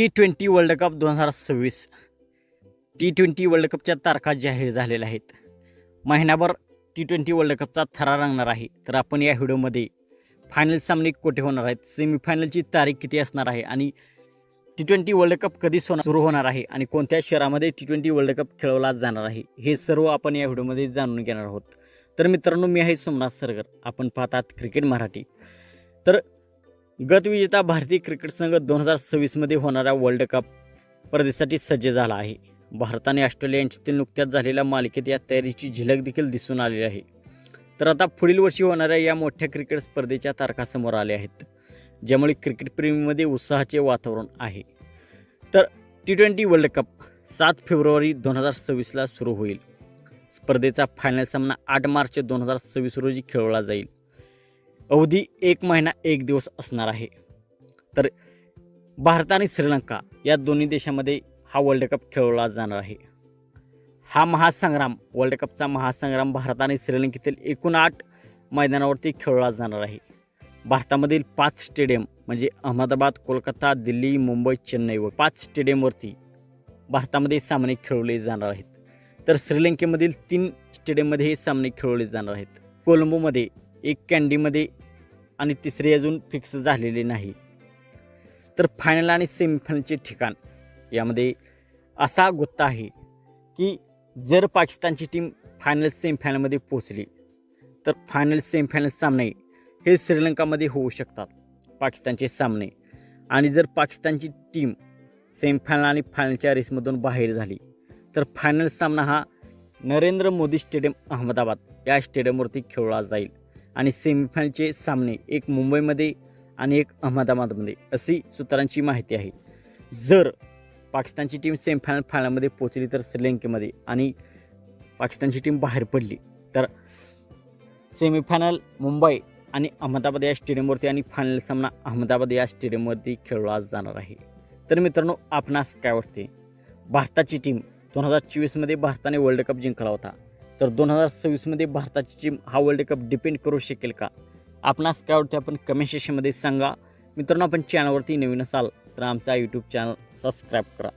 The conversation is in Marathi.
टी ट्वेंटी वर्ल्ड कप दोन हजार सव्वीस. टी ट्वेंटी वर्ल्ड कपच्या तारखा जाहीर झालेल्या आहेत. महिनाभर टी ट्वेंटी वर्ल्ड कपचा थरा रंगणार आहे. तर आपण या व्हिडिओमध्ये फायनल सामने कोठे होणार आहेत? सेमीफायनलची तारीख किती असणार आहे? आणि टी ट्वेंटी वर्ल्ड कप कधी सोना सुरू होणार आहे? आणि कोणत्या शहरामध्ये टी ट्वेंटी वर्ल्ड कप खेळवला जाणार आहे? हे सर्व आपण या व्हिडिओमध्ये जाणून घेणार आहोत. तर मित्रांनो मी आहे सोमनाथ सरगर. आपण पाहतात क्रिकेट मराठी. तर गतविजेता भारतीय क्रिकेट संघ दोन हजार सव्वीसमध्ये होणाऱ्या वर्ल्ड कप स्पर्धेसाठी सज्ज झाला आहे. भारताने ऑस्ट्रेलिया यांच्यातील नुकत्याच झालेल्या मालिकेत या तयारीची झलक देखील दिसून आलेली आहे. तर आता पुढील वर्षी होणाऱ्या या मोठ्या क्रिकेट स्पर्धेच्या तारखा समोर आल्या आहेत ज्यामुळे क्रिकेटप्रेमीमध्ये उत्साहाचे वातावरण आहे. तर टी ट्वेंटी वर्ल्ड कप सात फेब्रुवारी दोन हजार सव्वीसला सुरू होईल. स्पर्धेचा फायनल सामना आठ मार्च दोन हजार सव्वीस रोजी खेळवला जाईल. अवधी एक महिना एक दिवस असणार आहे. तर भारत आणि श्रीलंका या दोन्ही देशामध्ये हा वर्ल्ड कप खेळवला जाणार आहे. हा महासंग्राम वर्ल्ड कपचा महासंग्राम भारत आणि श्रीलंकेतील एकूण आठ मैदानावरती खेळवला जाणार आहे. भारतामधील पाच स्टेडियम म्हणजे अहमदाबाद कोलकाता दिल्ली मुंबई चेन्नई व पाच स्टेडियमवरती भारतामध्ये सामने खेळवले जाणार आहेत. तर श्रीलंकेमधील तीन स्टेडियममध्ये हे सामने खेळवले जाणार आहेत. कोलंबोमध्ये एक कॅन्डीमध्ये आणि तिसरी अजून फिक्स झालेली नाही. तर फायनल आणि सेमीफायनलचे ठिकाण यामध्ये असा गुत्ता आहे की जर पाकिस्तानची टीम फायनल सेमीफायनलमध्ये पोचली तर फायनल सेमीफायनल सामने हे श्रीलंकामध्ये होऊ शकतात पाकिस्तानचे सामने. आणि जर पाकिस्तानची टीम सेमीफायनल आणि फायनलच्या रेसमधून बाहेर झाली तर फायनल सामना हा नरेंद्र मोदी स्टेडियम अहमदाबाद या स्टेडियमवरती खेळला जाईल. आणि सेमीफायनलचे सामने एक मुंबईमध्ये आणि एक अहमदाबादमध्ये अशी सूत्रांची माहिती आहे. जर पाकिस्तानची टीम सेमीफायनल फायनलमध्ये पोचली तर श्रीलंकेमध्ये आणि पाकिस्तानची टीम बाहेर पडली तर सेमीफायनल मुंबई आणि अहमदाबाद या स्टेडियमवरती आणि फायनल सामना अहमदाबाद या स्टेडियमवरती खेळला जाणार आहे. तर मित्रांनो आपणास काय वाटते? भारताची टीम दोन हजार चोवीसमध्ये भारताने वर्ल्ड कप जिंकला होता. तर दोन हजार सव्वीसमध्ये भारताची टीम हा वर्ल्ड कप डिपेंड करू शकेल का? आपणास काय वाटते आपण कमेंट सेशनमध्ये सांगा. मित्रांनो आपण चॅनलवरती नवीन असाल तर आमचा यूट्यूब चॅनल सबस्क्राईब करा.